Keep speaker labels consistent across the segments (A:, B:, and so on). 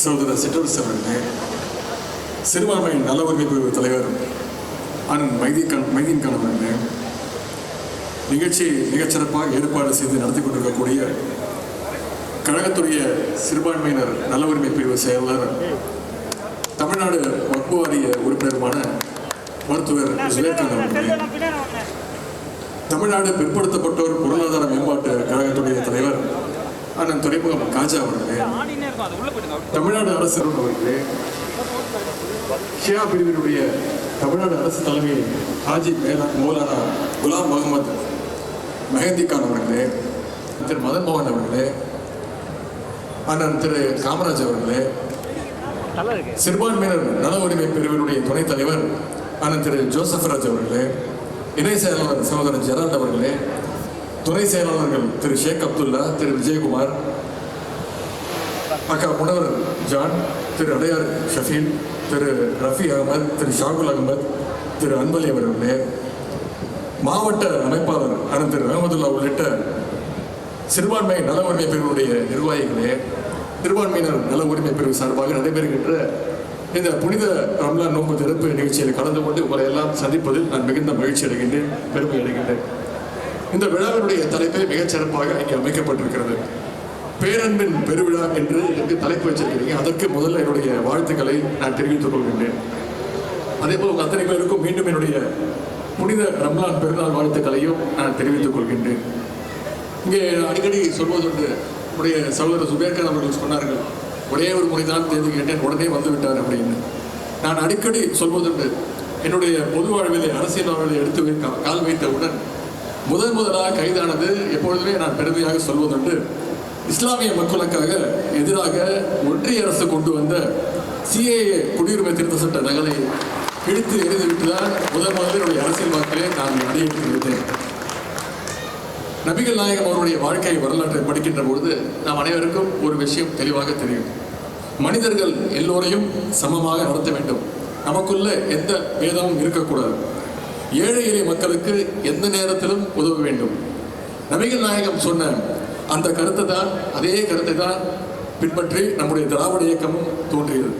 A: சகோதரர் சிற்றரசு அவர்களே சிறுபான்மை நல உரிமை பிரிவு தலைவர் அண்ணன் மைதீன் மைதீன் கணவன் அவர்களே நிகழ்ச்சி மிகச்சிறப்பாக ஏற்பாடு செய்து நடத்தி கொண்டிருக்கக்கூடிய கழகத்துடைய சிறுபான்மையினர் நல உரிமை பிரிவு செயலாளர் தமிழ்நாடு வக்பு வாரிய உறுப்பினருமான மருத்துவர் அவர்களே. தமிழ்நாடு பிற்படுத்தப்பட்டோர் பொருளாதார மேம்பாட்டு கழகத்துடைய தலைவர் அண்ணன் துறைமுகம் காஜா அவர்களே. தமிழ்நாடு அரசு அவர்களே. ஷியா பிரிவினுடைய தமிழ்நாடு அரசு தலைமை ஹாஜி மேலா மௌலானா குலாம் முகமது மெஹந்தி கான் அவர்களே திரு மதன் மோகன் அவர்களே அண்ணன் திரு காமராஜ் அவர்களே சிறுபான்மையினர் நல உரிமை பிரிவினுடைய துணைத் தலைவர் ஆனால் திரு ஜோசப் ராஜ் அவர்களே இணை செயலாளர் சகோதரர் ஜெரால் அவர்களே துணை செயலாளர்கள் திரு ஷேக் அப்துல்லா திரு விஜயகுமார் அக்கா முனவர் ஜான் திரு அடையார் ஷஃபீல் திரு ரஃபி அகமது திரு ஷாகுல் அகமது திரு அன்பலி அவர்களே மாவட்ட அமைப்பாளர் அண்ணன் திரு ரஹமதுல்லா உள்ளிட்ட சிறுபான்மை நல உரிமை பிரிவுடைய நிர்வாகிகளே சிறுபான்மையினர் நல உரிமை பிரிவு சார்பாக நடைபெறுகின்ற இந்த புனித ரம்லான் நோன்பு திறப்பு நிகழ்ச்சியில் கலந்து கொண்டு உங்களை எல்லாம் சந்திப்பதில் நான் மிகுந்த மகிழ்ச்சி அடைகின்றேன் பெருமை அடைகின்றேன். இந்த விழாவினுடைய தலைப்பை மிகச்சிறப்பாக இங்கே அமைக்கப்பட்டிருக்கிறது. பேரன்பின் பெருவிழா என்று எனக்கு தலைப்பு வச்சிருக்கிறீங்க. அதற்கு முதல்ல என்னுடைய வாழ்த்துக்களை நான் தெரிவித்துக் கொள்கின்றேன். அதே போல் உங்கள் அத்தனை பேருக்கும் மீண்டும் என்னுடைய புனித ரம்லான் பெருநாள் வாழ்த்துக்களையும் நான் தெரிவித்துக் கொள்கின்றேன். இங்கே அடிக்கடி சொல்வதுண்டு உடைய சகோதரர் சுபேர்கர் அவர்கள் சொன்னார்கள் ஒரே ஒரு முறை தான் தேதி கேட்டேன் உடனே வந்து விட்டார் அப்படின்னு. நான் அடிக்கடி சொல்வதுண்டு என்னுடைய பொது வாழ்விலே அரசியல் வாழ்விலே எடுத்து வைக்க கால் வைத்தவுடன் முதன் முதலாக கைதானது எப்பொழுதுமே நான் பெருமையாக சொல்வதுண்டு. இஸ்லாமிய மக்களுக்காக எதிராக ஒன்றிய அரசு கொண்டு வந்த சிஏஏ குடியுரிமை திருத்த சட்ட நகலை பிடித்து எறிந்துவிட்டு தான் முதன் முதலில் என்னுடைய அரசியல் வாக்கிலே நான் அடியெடுத்து நபிகள் நாயகம் அவருடைய வாழ்க்கை வரலாற்றை படிக்கின்ற பொழுது நாம் அனைவருக்கும் ஒரு விஷயம் தெளிவாக தெரியும். மனிதர்கள் எல்லோரையும் சமமாக நடத்த வேண்டும். நமக்குள்ள எந்த வேதமும் இருக்கக்கூடாது. ஏழை எளிய மக்களுக்கு எந்த நேரத்திலும் உதவ வேண்டும். நபிகள் நாயகம் சொன்ன அந்த கருத்தை தான் அதே கருத்தை தான் பின்பற்றி நம்முடைய திராவிட இயக்கமும் தோன்றியது.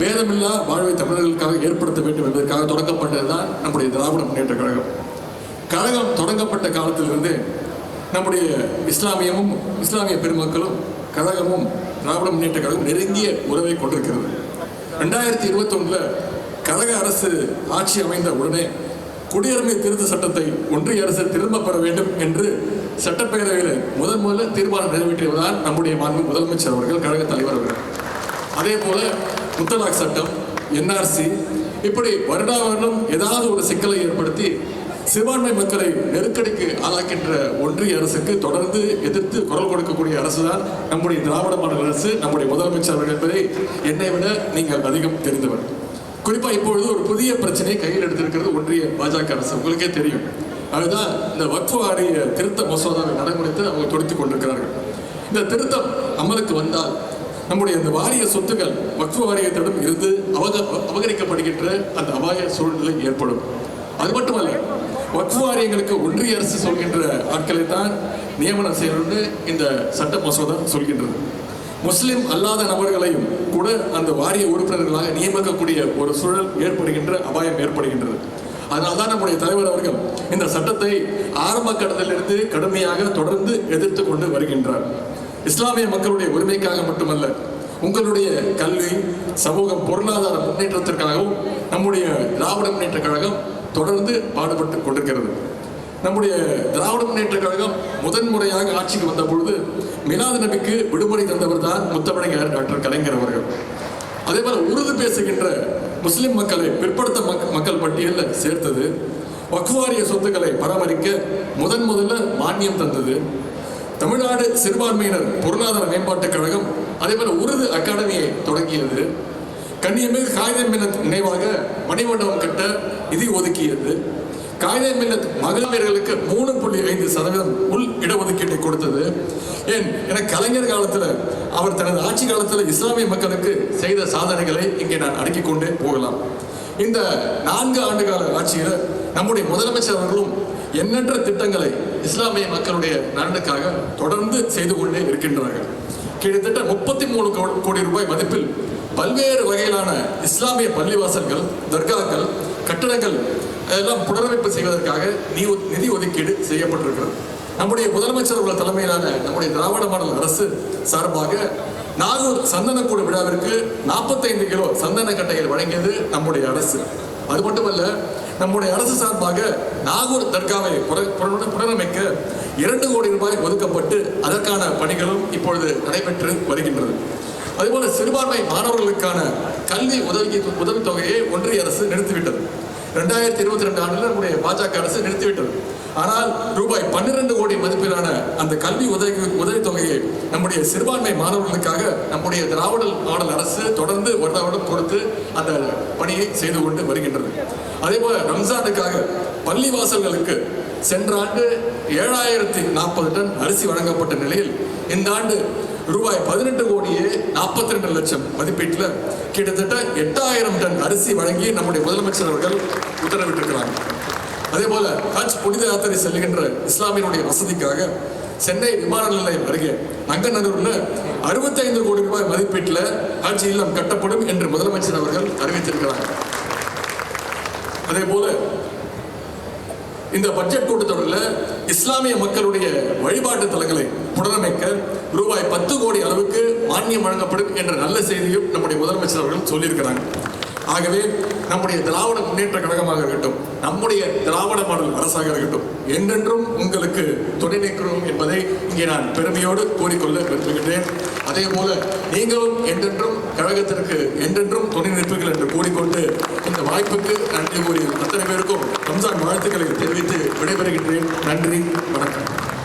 A: பேதமில்லா வாழ்வை தமிழர்களுக்காக ஏற்படுத்த வேண்டும் என்பதற்காக தொடங்கப்பட்டது தான் நம்முடைய திராவிட முன்னேற்ற கழகம். கழகம் தொடங்கப்பட்ட காலத்திலிருந்து நம்முடைய இஸ்லாமியமும் இஸ்லாமிய பெருமக்களும் கழகமும் திராவிட முன்னேற்ற கழகம் நெருங்கிய உறவை கொண்டிருக்கிறது. ரெண்டாயிரத்தி இருபத்தொன்னில் கழக அரசு ஆட்சி அமைந்த உடனே குடியுரிமை திருத்த சட்டத்தை ஒன்றிய அரசு திரும்ப பெற வேண்டும் என்று சட்டப்பேரவையில் முதன் முதல்ல தீர்மானம் நிறைவேற்றியதுதான் நம்முடைய மாண்பு முதலமைச்சர் அவர்கள் கழக தலைவர் அவர்கள். அதே போல முத்தலாக் சட்டம் என்ஆர்சி இப்படி வருடா வருடம் ஏதாவது ஒரு சிக்கலை ஏற்படுத்தி சிறுபான்மை மக்களை நெருக்கடிக்கு ஆளாக்கின்ற ஒன்றிய அரசுக்கு தொடர்ந்து எதிர்த்து குரல் கொடுக்கக்கூடிய அரசு தான் நம்முடைய திராவிட மாடல் அரசு நம்முடைய முதலமைச்சர் அவர்கள் என்பதை என்னை விட நீங்கள் அதிகம் தெரிந்தவர். குறிப்பா இப்பொழுது ஒரு புதிய பிரச்சனையை கையில் எடுத்திருக்கிறது ஒன்றிய பாஜக அரசு. உங்களுக்கே தெரியும். அதுதான் இந்த வக்ஃபு வாரிய திருத்த மசோதாவை நடைமுறைத்து அவங்க தொடுத்துக் கொண்டிருக்கிறார்கள். இந்த திருத்தம் அமலுக்கு வந்தால் நம்முடைய இந்த வாரிய சொத்துக்கள் வக்ஃபு வாரியத்திடம் இருந்து அவக அபகரிக்கப்படுகின்ற அந்த அபாய சூழ்நிலை ஏற்படும். அது மட்டுமல்ல வக்ஃபு வாரியங்களுக்கு ஒன்றிய அரசு சொல்கின்ற ஆட்களை தான் நியமனம் செய்யணும்னு இந்த சட்ட மசோதா சொல்கின்றது. முஸ்லிம் அல்லாத நபர்களையும் கூட அந்த வாரிய உறுப்பினர்களாக நியமிக்கக்கூடிய ஒரு சூழல் ஏற்படுகின்ற அபாயம் ஏற்படுகின்றது. அதனால்தான் நம்முடைய தலைவர் அவர்கள் இந்த சட்டத்தை ஆரம்ப கட்டத்திலிருந்து கடுமையாக தொடர்ந்து எதிர்த்து கொண்டு வருகின்றார். இஸ்லாமிய மக்களுடைய உரிமைக்காக மட்டுமல்ல உங்களுடைய கல்வி சமூகம் பொருளாதார முன்னேற்றத்திற்காகவும் நம்முடைய திராவிட முன்னேற்ற கழகம் தொடர்ந்து பாடுபட்டு கொண்டிருக்கிறது. நம்முடைய திராவிட முன்னேற்ற கழகம் முதன் முறையாக ஆட்சிக்கு வந்த பொழுது மிலாது நபிக்கு விடுமுறை தந்தவர் தான் முத்தமிழர் டாக்டர் கலைஞர் அவர்கள். அதே போல உருது பேசுகின்ற முஸ்லிம் மக்களை பிற்படுத்த மக்- மக்கள் பட்டியலில் சேர்த்தது. வக்குவாரிய சொத்துக்களை பராமரிக்க முதன் முதல்ல மானியம் தந்தது. தமிழ்நாடு சிறுபான்மையினர் பொருளாதார மேம்பாட்டுக் கழகம் அதேபோல உருது அகாடமியை தொடங்கியது. கண்ணியமிகு காகிதம் நினைவாக மணிமண்டபம் கட்ட நிதி ஒதுக்கியது. காகித மில்லத் மகளிர்களுக்கு மூணு புள்ளி ஐந்து சதவீதம் உள் இடஒதுக்கீட்டை கொடுத்தது. ஏன்? என கலைஞர் காலத்தில் அவர் தனது ஆட்சி காலத்தில் இஸ்லாமிய மக்களுக்கு செய்த சாதனைகளை இங்கே நான் அடுக்கிக் கொண்டே போகலாம். இந்த நான்கு ஆண்டு கால ஆட்சியில் நம்முடைய முதலமைச்சர் அவர்களும் எண்ணற்ற திட்டங்களை இஸ்லாமிய மக்களுடைய நலனுக்காக தொடர்ந்து செய்து கொண்டே இருக்கின்றார்கள். கிட்டத்தட்ட முப்பத்தி மூணு கோடி ரூபாய் மதிப்பில் பல்வேறு வகையிலான இஸ்லாமிய பள்ளிவாசல்கள் தர்காக்கள் கட்டடங்கள் அதெல்லாம் புனரமைப்பு செய்வதற்காக நிதி- நிதி ஒதுக்கீடு செய்யப்பட்டிருக்கிறது. நம்முடைய முதலமைச்சர் உள்ள தலைமையிலான நம்முடைய திராவிட மாடல் அரசு சார்பாக நாகூர் சந்தனக்கூடு விழாவிற்கு 45 கிலோ சந்தன கட்டைகள் வழங்கியது நம்முடைய அரசு. அது மட்டுமல்ல நம்முடைய அரசு சார்பாக நாகூர் தர்காவை புனரமைக்க இரண்டு கோடி ரூபாய் ஒதுக்கப்பட்டு அதற்கான பணிகளும் இப்பொழுது நடைபெற்று வருகின்றது. அதுபோல சிறுபான்மை மாணவர்களுக்கான கல்வி உதவி உதவித்தொகையை ஒன்றிய அரசு நிறுத்திவிட்டது. ரெண்டாயிரத்தி இருபத்தி ரெண்டு ஆண்டில் நம்முடைய பாஜக அரசு நிறுத்திவிட்டது. ஆனால் ரூபாய் பன்னிரண்டு கோடி மதிப்பிலான அந்த கல்வி உதவி உதவித்தொகையை நம்முடைய சிறுபான்மை மாணவர்களுக்காக நம்முடைய திராவிட மாடல் அரசு தொடர்ந்து வருடாவிடம் கொடுத்து அந்த பணியை செய்து கொண்டு வருகின்றது. அதே போல ரம்ஜானுக்காக பள்ளி வாசல்களுக்கு சென்ற ஆண்டு ஏழாயிரத்தி நாற்பது டன் அரிசி வழங்கப்பட்ட நிலையில் இந்த ஆண்டு ரூபாய் பதினெட்டு கோடியே நாற்பத்தி ரெண்டு லட்சம் மதிப்பீட்டில் கிட்டத்தட்ட எட்டாயிரம் டன் அரிசி வழங்கி நம்முடைய முதலமைச்சர் அவர்கள் உத்தரவிட்டிருக்கிறாங்க அதே போல ஹஜ் புனித யாத்திரை செல்கின்ற இஸ்லாமியனுடைய வசதிக்காக சென்னை விமான நிலையம் அருகே நங்கநல்லூர்ல அறுபத்தைந்து கோடி ரூபாய் மதிப்பீட்டில் ஹஜ் இல்லம் கட்டப்படும் என்று முதலமைச்சர் அவர்கள் அறிவித்திருக்கிறார். அதே போல இந்த பட்ஜெட் கூட்டத்தொடரில் இஸ்லாமிய மக்களுடைய வழிபாட்டு தலங்களை புனரமைக்க ரூபாய் பத்து கோடி அளவுக்கு மானியம் வழங்கப்படும் என்ற நல்ல செய்தியும் நம்முடைய முதலமைச்சர் அவர்கள் சொல்லியிருக்கிறாங்க. ஆகவே நம்முடைய திராவிட முன்னேற்ற கழகமாக இருக்கட்டும் நம்முடைய திராவிட மாடல் அரசாக இருக்கட்டும் என்றென்றும் உங்களுக்கு துணை நிற்கிறோம் என்பதை இங்கே நான் பெருமையோடு கூறிக்கொள்ள விரும்புகின்றேன். அதே போல நீங்களும் என்றென்றும் கழகத்திற்கு என்றென்றும் துணை நிற்பீர்கள் என்று கூறிக்கொண்டு இந்த வாய்ப்புக்கு நன்றி கூறி அத்தனை பேருக்கும் ரம்ஜான் வாழ்த்துக்களை தெரிவித்து விடைபெறுகின்றேன். நன்றி வணக்கம்.